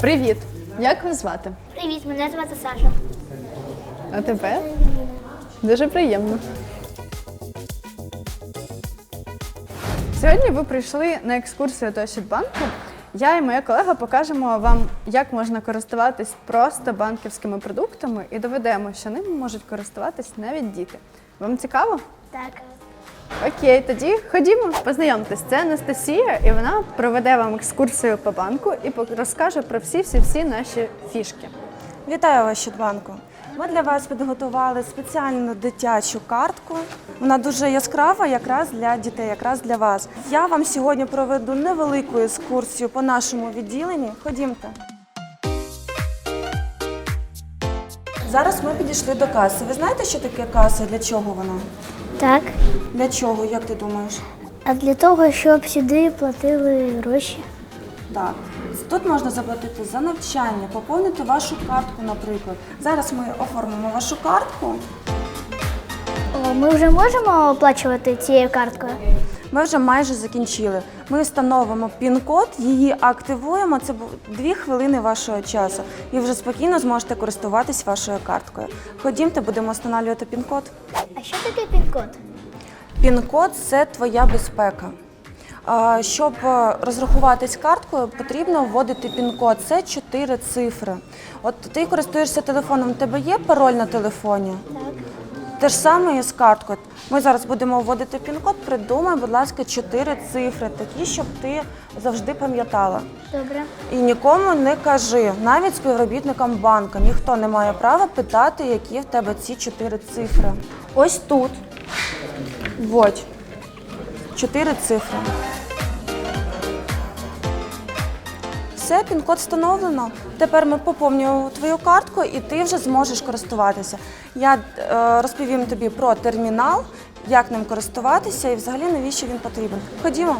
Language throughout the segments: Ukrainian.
Привіт! Як вас звати? Привіт, мене звати Саша. А тебе? Дуже приємно. Сьогодні ви прийшли на екскурсію до Ощадбанку. Я і моя колега покажемо вам, як можна користуватись просто банківськими продуктами і доведемо, що ними можуть користуватись навіть діти. Вам цікаво? Так. Окей, тоді ходімо, познайомтесь. Це Анастасія, і вона проведе вам екскурсію по банку і розкаже про всі-всі-всі наші фішки. Вітаю вас, Щодбанку. Ми для вас підготували спеціальну дитячу картку. Вона дуже яскрава, якраз для дітей, якраз для вас. Я вам сьогодні проведу невелику екскурсію по нашому відділенні. Ходімте. Зараз ми підійшли до каси. Ви знаєте, що таке каса? Для чого вона? Так. Для чого, як ти думаєш? А для того, щоб сюди платили гроші. Так, тут можна заплатити за навчання, поповнити вашу картку, наприклад. Зараз ми оформимо вашу картку. О, ми вже можемо оплачувати цією карткою? Ми вже майже закінчили. Ми встановимо пін-код, її активуємо. Це дві хвилини вашого часу. І вже спокійно зможете користуватись вашою карткою. Ходімте, будемо встановлювати пін-код. А що таке пін-код? Пін-код це твоя безпека. Щоб е, розрахуватись карткою, потрібно вводити пін-код. Це чотири цифри. От ти користуєшся телефоном, у тебе є пароль на телефоні? Так. Те ж саме і з карткою. Ми зараз будемо вводити пін-код. Придумай, будь ласка, чотири цифри, такі, щоб ти завжди пам'ятала. Добре. І нікому не кажи, навіть співробітникам банка. Ніхто не має права питати, які в тебе ці чотири цифри. Ось тут. Вводь. Чотири цифри. Все, пін-код встановлено. Тепер ми поповнюємо твою картку і ти вже зможеш користуватися. Я е, розповім тобі про термінал, як ним користуватися і взагалі навіщо він потрібен. Ходімо.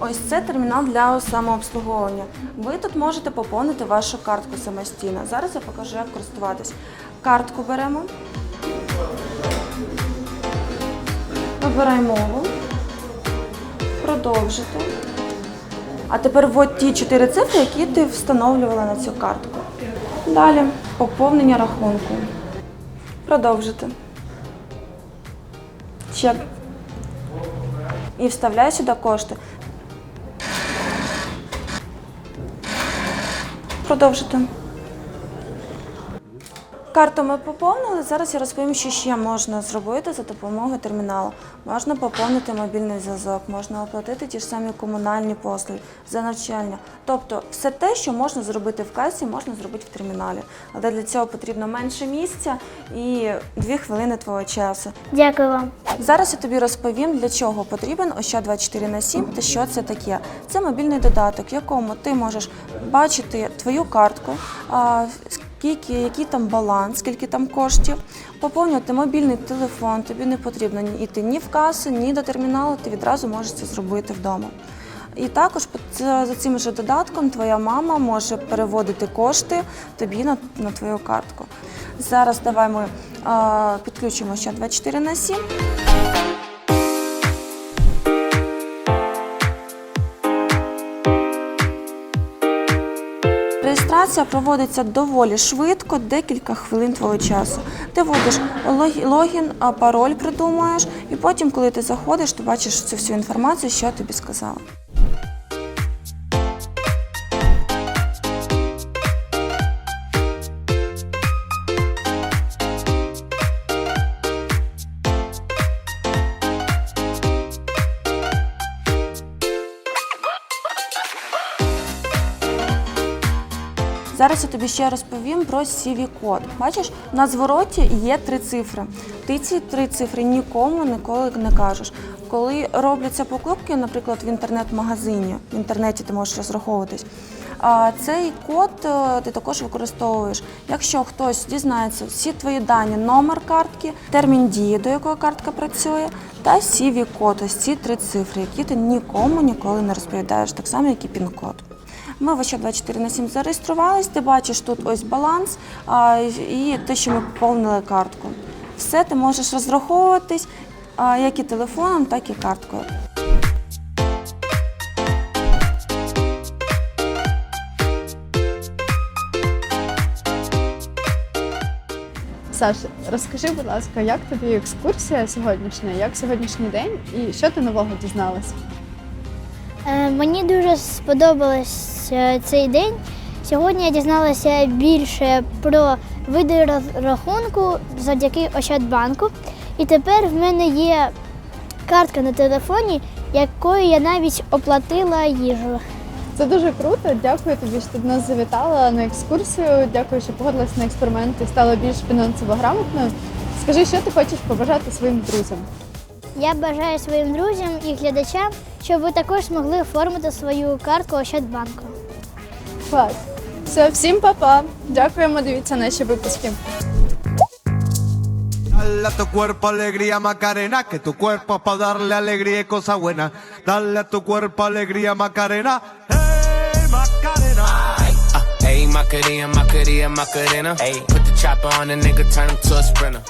Ось це термінал для самообслуговування. Ви тут можете поповнити вашу картку самостійно. Зараз я покажу, як користуватись. Картку беремо. Вибирай мову. Продовжити. А тепер вводь ті чотири цифри, які ти встановлювала на цю картку. Далі поповнення рахунку. Продовжити. Чек. І вставляй сюди кошти. Продовжити. Карту ми поповнили. Зараз я розповім, що ще можна зробити за допомогою терміналу. Можна поповнити мобільний зв'язок, можна оплатити ті ж самі комунальні послуги за навчання. Тобто, все те, що можна зробити в касі, можна зробити в терміналі. Але для цього потрібно менше місця і дві хвилини твого часу. Дякую вам. Зараз я тобі розповім, для чого потрібен Ощад 24 на 7 та що це таке. Це мобільний додаток, в якому ти можеш бачити твою картку, скільки, який там баланс, скільки там коштів, поповнювати мобільний телефон. Тобі не потрібно йти ні в касу, ні до терміналу, ти відразу можеш це зробити вдома. І також за цим же додатком твоя мама може переводити кошти тобі на, на твою картку. Зараз давай ми а, підключимо ще 24 на 7. Реєстрація проводиться доволі швидко, декілька хвилин твого часу. Ти вводиш логін, пароль придумуєш, і потім, коли ти заходиш, ти бачиш цю всю інформацію, що я тобі сказала. Зараз я тобі ще розповім про CV-код. Бачиш, на звороті є три цифри. Ти ці три цифри нікому ніколи не кажеш. Коли робляться покупки, наприклад, в інтернет-магазині, в інтернеті ти можеш розраховуватись. А цей код е, ти також використовуєш. Якщо хтось дізнається всі твої дані, номер картки, термін дії, до якої картка працює, та CV-код, ось ці три цифри, які ти нікому ніколи не розповідаєш, так само, як і пін-код. Ми в ВЧ 24 на 7 зареєструвалися, ти бачиш тут ось баланс і те, що ми поповнили картку. Все ти можеш розраховуватись як і телефоном, так і карткою. Саш, розкажи, будь ласка, як тобі екскурсія сьогоднішня, як сьогоднішній день і що ти нового дізналась? Е, мені дуже сподобалось цей день. Сьогодні я дізналася більше про види рахунку завдяки Ощадбанку. І тепер в мене є картка на телефоні, якою я навіть оплатила їжу. Це дуже круто. Дякую тобі, що ти до нас завітала на екскурсію. Дякую, що погодилась на експеримент і стала більш фінансово грамотною. Скажи, що ти хочеш побажати своїм друзям? Я бажаю своїм друзям і глядачам, щоб ви також змогли оформити свою картку Ощадбанку. Клас. Все, всім па-па. Дякуємо, дивіться наші випуски. Dale a tu cuerpo alegría Macarena, que tu cuerpo es para darle alegría y cosas buenas. Dale a tu cuerpo alegría Macarena, hey Macarena. Uh, Ayy, Macarena, Macarena, Macarena. Ayy, put the chopper on the nigga, turn him to a sprinter.